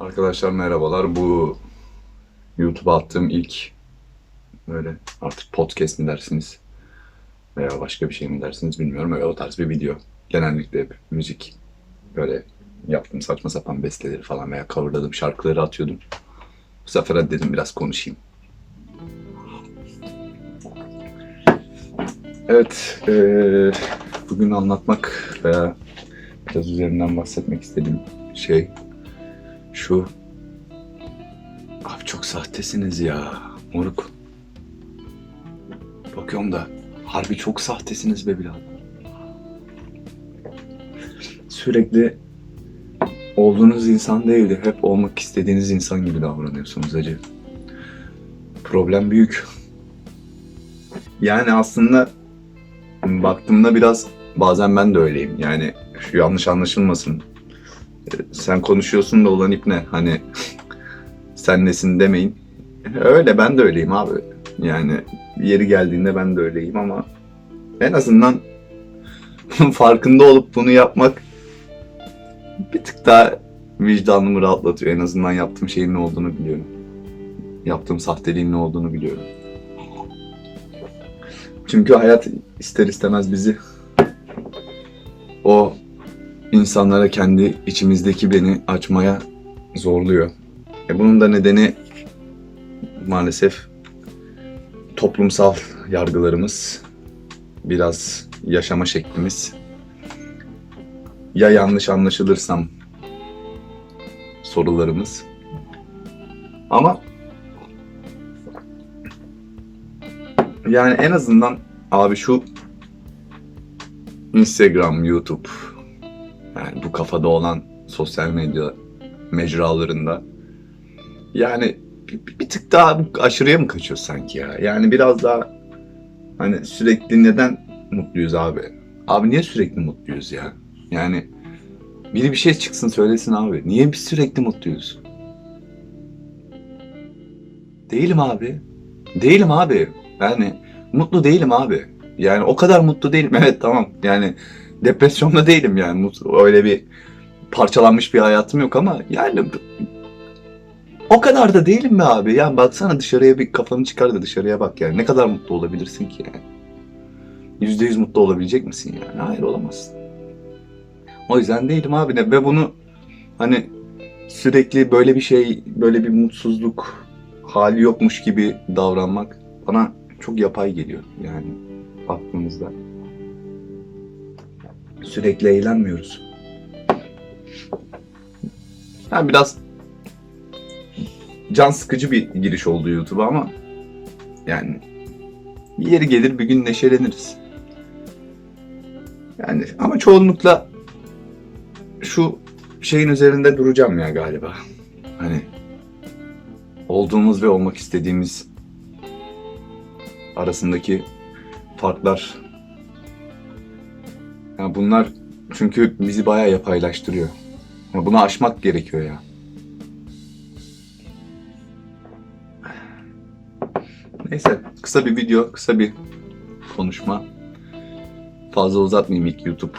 Arkadaşlar merhabalar. Bu YouTube'a attığım ilk böyle artık podcast mi dersiniz veya başka bir şey mi dersiniz bilmiyorum. Öyle o tarz bir video. Genellikle hep müzik böyle yaptığım saçma sapan besteleri falan veya coverladığım şarkıları atıyordum. Bu sefer dedim biraz konuşayım. Evet, eee, bugün anlatmak veya biraz üzerinden bahsetmek istediğim şey şu. Abi çok sahtesiniz ya moruk. Bakıyorum da harbi çok sahtesiniz be birader. Sürekli olduğunuz insan değil de hep olmak istediğiniz insan gibi davranıyorsunuz acı. Problem büyük. Yani aslında baktığımda biraz bazen ben de öyleyim. Yani şu yanlış anlaşılmasın. Sen konuşuyorsun da olan ip ne? Hani sen nesin demeyin. Öyle ben de öyleyim abi. Yani yeri geldiğinde ben de öyleyim ama en azından farkında olup bunu yapmak bir tık daha vicdanımı rahatlatıyor. En azından yaptığım şeyin ne olduğunu biliyorum. Yaptığım sahteliğin ne olduğunu biliyorum. Çünkü hayat ister istemez bizi insanlara kendi içimizdeki beni açmaya zorluyor. E bunun da nedeni maalesef toplumsal yargılarımız, biraz yaşama şeklimiz. Ya yanlış anlaşılırsam sorularımız. Ama yani en azından abi şu Instagram, YouTube yani bu kafada olan sosyal medya mecralarında yani bir, bir tık daha aşırıya mı kaçıyor sanki ya? Yani biraz daha hani sürekli neden mutluyuz abi? Abi niye sürekli mutluyuz ya? Yani biri bir şey çıksın söylesin abi. Niye biz sürekli mutluyuz? Değilim abi. Değilim abi. Yani mutlu değilim abi. Yani o kadar mutlu değilim. Evet tamam. Yani depresyonda değilim yani. Mutlu, öyle bir parçalanmış bir hayatım yok ama yani o kadar da değilim be abi. Yani baksana dışarıya bir kafanı çıkar da dışarıya bak yani. Ne kadar mutlu olabilirsin ki yani? Yüzde yüz mutlu olabilecek misin yani? Hayır olamazsın. O yüzden değilim abi de ve bunu hani sürekli böyle bir şey, böyle bir mutsuzluk hali yokmuş gibi davranmak bana çok yapay geliyor yani baktığımızda. Sürekli eğlenmiyoruz. Yani biraz can sıkıcı bir giriş oldu YouTube'a ama yani yeri gelir bir gün neşeleniriz. Yani ama çoğunlukla şu şeyin üzerinde duracağım ya galiba. Hani olduğumuz ve olmak istediğimiz arasındaki farklar. Yani bunlar çünkü bizi bayağı yapaylaştırıyor. Yani bunu aşmak gerekiyor ya. Neyse kısa bir video, kısa bir konuşma. Fazla uzatmayayım ilk YouTube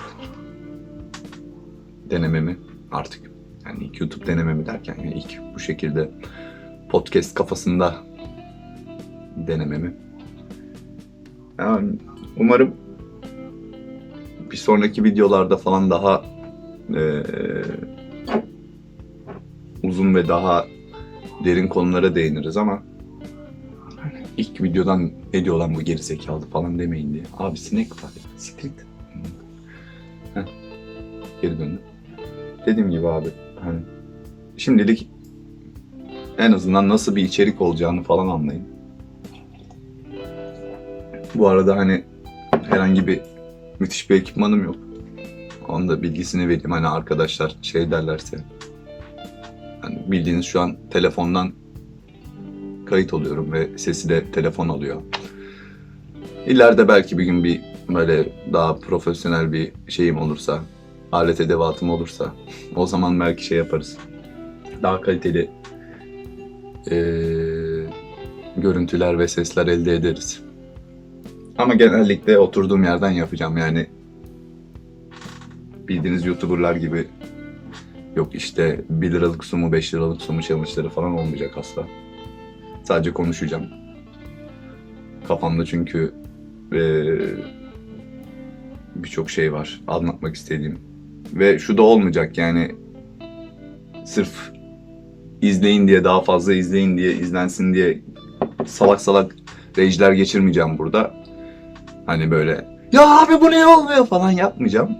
denememi artık. Yani ilk YouTube denememi derken yani ilk bu şekilde podcast kafasında denememi. Yani umarım bir sonraki videolarda falan daha eee, uzun ve daha derin konulara değiniriz ama ilk videodan ne diyor lan bu gerizekalı falan demeyin diye. Abi sinek var. Siktir. Geri döndüm. Dediğim gibi abi hani şimdilik en azından nasıl bir içerik olacağını falan anlayın. Bu arada hani herhangi bir müthiş bir ekipmanım yok. Onun da bilgisini vereyim hani arkadaşlar şey derlerse. Hani bildiğiniz şu an telefondan kayıt oluyorum ve sesi de telefon alıyor. İleride belki bir gün bir böyle daha profesyonel bir şeyim olursa, alet edevatım olursa o zaman belki şey yaparız. Daha kaliteli eee, görüntüler ve sesler elde ederiz. Ama genellikle oturduğum yerden yapacağım yani bildiğiniz YouTuber'lar gibi Yok işte 1 liralık su mu 5 liralık su mu challenge'ları falan olmayacak asla. Sadece konuşacağım. Kafamda çünkü eee, birçok şey var anlatmak istediğim. Ve şu da olmayacak yani sırf izleyin diye daha fazla izleyin diye izlensin diye salak salak rage'ler geçirmeyeceğim burada. Hani böyle ya abi bu ne olmuyor falan yapmayacağım.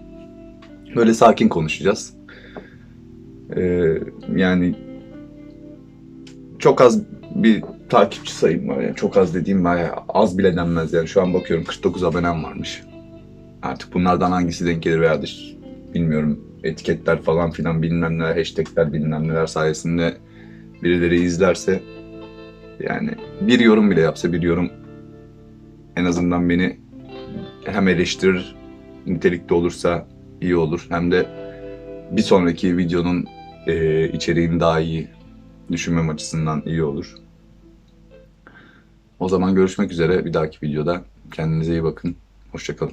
Böyle sakin konuşacağız. Ee, yani çok az bir takipçi sayım var. Yani çok az dediğim bayağı az bile denmez yani. Şu an bakıyorum 49 abonem varmış. Artık bunlardan hangisi denk gelir veya dış bilmiyorum etiketler falan filan bilmem neler, hashtagler bilmem neler sayesinde birileri izlerse yani bir yorum bile yapsa bir yorum en azından beni hem eleştirir nitelikli olursa iyi olur hem de bir sonraki videonun eee içeriğini daha iyi düşünmem açısından iyi olur. O zaman görüşmek üzere bir dahaki videoda. Kendinize iyi bakın. Hoşçakalın.